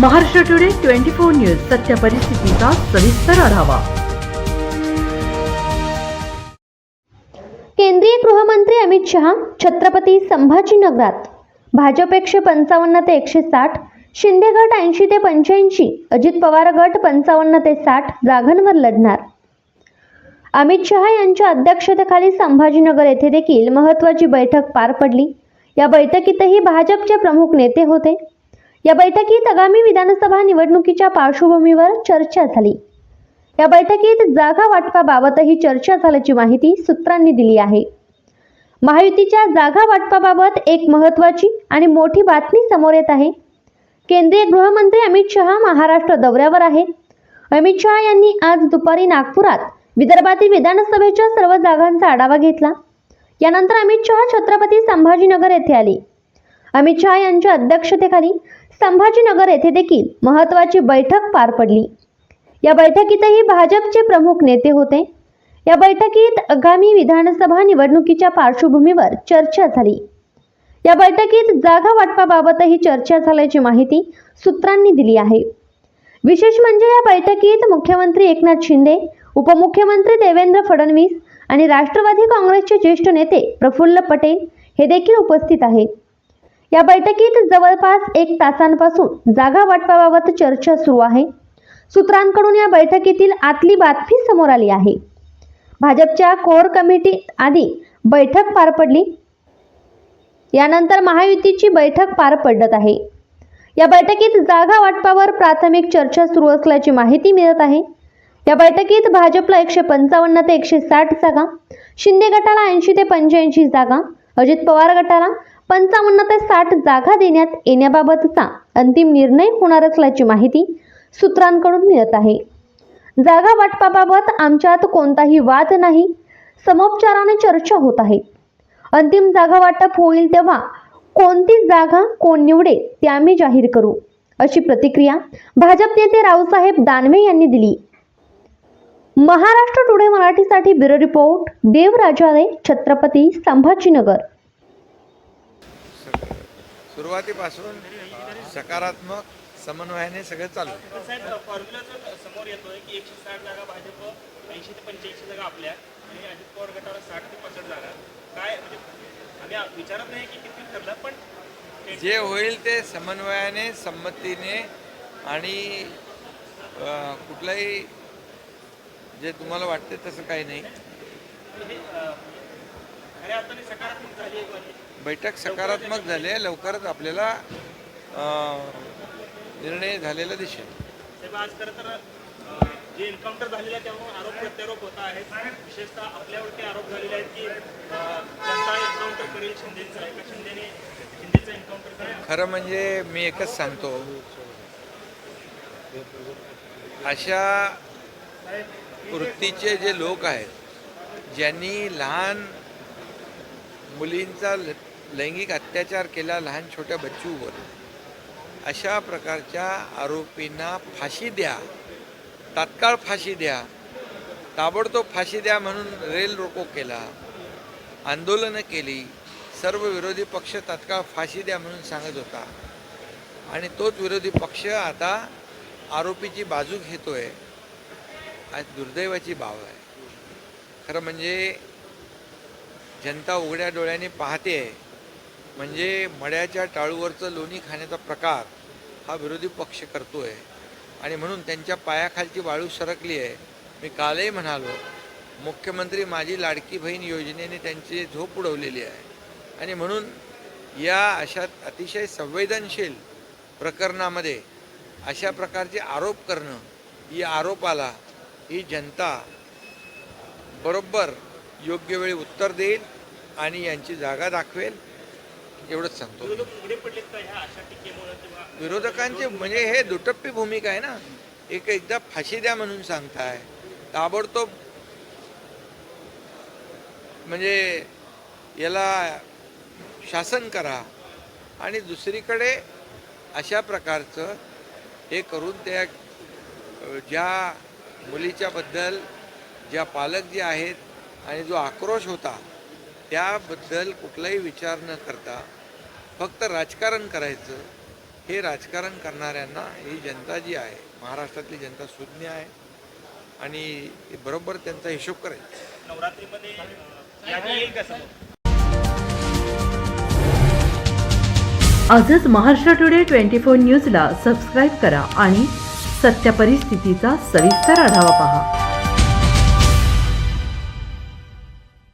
Maharashtra today twenty four news सत्य परिस्थितीचा सविस्तर आढावा. केंद्रीय गृहमंत्री अमित शहा छत्रपती संभाजीनगरात. भाजप एकशे पंचावन्न ते एकशे साठ शिंदे गट ऐंशी ते पंच्याऐंशी अजित पवार गट पंचावन्न ते साठ जागांवर लढणार. अमित शहा यांच्या अध्यक्षतेखाली संभाजीनगर येथे देखील महत्त्वाची बैठक पार पडली. या बैठकीतही भाजपचे प्रमुख नेते होते. या बैठकीत आगामी विधानसभा निवडणुकीच्या पार्श्वभूमीवर चर्चा झाली. या बैठकीत जागा वाटपाबाबतही चर्चा झाल्याची माहिती सूत्रांनी दिली आहे. महायुतीच्या जागा वाटपाबाबत एक महत्त्वाची आणि मोठी बातमी समोर येत आहे. केंद्रीय गृहमंत्री अमित शहा महाराष्ट्र दौऱ्यावर आहे अमित शहा यांनी आज दुपारी नागपुरात विदर्भातील विधानसभेच्या सर्व जागांचा आढावा घेतला. यानंतर अमित शहा छत्रपती संभाजीनगर येथे आले. अमित शहा यांच्या अध्यक्षतेखाली संभाजीनगर येथे देखील महत्त्वाची बैठक पार पडली. या बैठकीतही भाजपचे प्रमुख नेते होते. या बैठकीत आगामी विधानसभा निवडणुकीच्या पार्श्वभूमीवर चर्चा झाली. या बैठकीत जागा वाटपाबाबतही चर्चा झाल्याची माहिती सूत्रांनी दिली आहे. विशेष म्हणजे या बैठकीत मुख्यमंत्री एकनाथ शिंदे उपमुख्यमंत्री देवेंद्र फडणवीस आणि राष्ट्रवादी काँग्रेसचे ज्येष्ठ नेते प्रफुल्ल पटेल हे देखील उपस्थित आहेत. या बैठकीत जवळपास एक तासांपासून जागा वाटपाबाबत चर्चा सुरू आहे. सूत्रांकडून या बैठकीतील आतली बातमी समोर आली आहे. भाजपच्या कोर कमिटीत आधी बैठक पार पडली. यानंतर महायुतीची बैठक पार पडत आहे. या बैठकीत जागा वाटपावर प्राथमिक चर्चा सुरू असल्याची माहिती मिळत आहे. या बैठकीत भाजपला एकशे पंचावन्न ते एकशे साठ जागा शिंदे गटाला ऐंशी ते पंच्याऐंशी जागा अजित पवार गटाला पंचावन्न ते साठ जागा देण्यात येण्याबाबतचा अंतिम निर्णय होणार असल्याची माहिती सूत्रांकडून मिळत आहे. जागा वाटपाबाबत आमच्यात कोणताही वाद नाही समोपचाराने चर्चा होत आहे. अंतिम जागा वाटप होईल तेव्हा कोणती जागा कोण निवडे ते आम्ही जाहीर करू अशी प्रतिक्रिया भाजप नेते रावसाहेब दानवे यांनी दिली. महाराष्ट्र टुडे मराठीसाठी ब्युरो रिपोर्ट देव छत्रपती संभाजीनगर. सुरुवातीपासून सकारात्मक समन्वयाने सगळं चालू फॉर्म्युला समोर येतोय की एकशे साठ जागा भाजप ऐंशी ते पंच्याऐंशी जागा आपल्या आणि अजित पवार गटाला साठ ते पासष्ट जागा. काय म्हणजे आम्ही विचारत नाही की किती ठरलं पण जे होईल ते समन्वयाने संमतीने आणि कुठलाही जे तुम्हाला वाटते तसं काही नाही. बैठक सकारात्मक झाली आहे. लवकरच आपल्याला निर्णय झालेला दिसेल. आज खरं तर जे एन्काउंटर झालेलं आहे त्यामुळे आरोप प्रत्यारोप होत आहेत. विशेषतः आपल्यावरती आरोप झालेले आहेत की जनता एन्काउंटर करेल शिंदेचं. एका शिंदेने शिंदेचं एन्काउंटर करेल खरं म्हणजे मी एकच सांगतो. अशा वृत्तीचे जे लोक आहेत ज्यांनी लहान मुलींचा ल- लैंगिक अत्याचार केला लहान छोट्या बच्चूवर. अशा प्रकारच्या आरोपींना फाशी द्या. तात्काळ फाशी द्या. ताबडतोब फाशी द्या म्हणून रेल रोको केला. आंदोलनं केली. सर्व विरोधी पक्ष तात्काळ फाशी द्या म्हणून सांगत होता. आणि तोच विरोधी पक्ष आता आरोपीची बाजू घेतोय. आज दुर्दैवाची बाब आहे. खरं म्हणजे जनता उघड्या डोळ्याने पाहते. म्हणजे मड्याच्या टाळूवरचं लोणी खाण्याचा प्रकार हा विरोधी पक्ष करतो आहे आणि म्हणून त्यांच्या पायाखालची वाळू सरकली आहे. मी कालही म्हणालो मुख्यमंत्री माझी लाडकी बहीण योजनेने त्यांची झोप उडवलेली आहे. आणि म्हणून या अशा अतिशय संवेदनशील प्रकरणामध्ये अशा प्रकारचे आरोप करणं ही आरोपाला ही जनता बरोबर योग्य वेळी उत्तर देईल आणि यांची जागा दाखवेल एवढंच सांगतो. विरोधकांचे म्हणजे हे दुटप्पी भूमिका आहे ना एक एकदा फाशी द्या म्हणून सांगताय. ताबडतोब म्हणजे याला शासन करा आणि दुसरीकडे अशा प्रकारचं हे करून त्या ज्या मुलीच्याबद्दल ज्या पालक जे आहेत आणि जो आक्रोश होता त्याबद्दल कुठलाही विचार न करता फक्त राजकारण करायचं हे राजकारण करणाऱ्यांना ही जनता जी आहे महाराष्ट्रातली जनता सुज्ञ आहे आणि बरोबर त्यांचा हिशोब करेल नवरात्रीमध्ये आजच महाराष्ट्र टुडे ट्वेंटी फोर न्यूजला सबस्क्राईब करा आणि सत्य परिस्थितीचा सविस्तर आढावा पहा.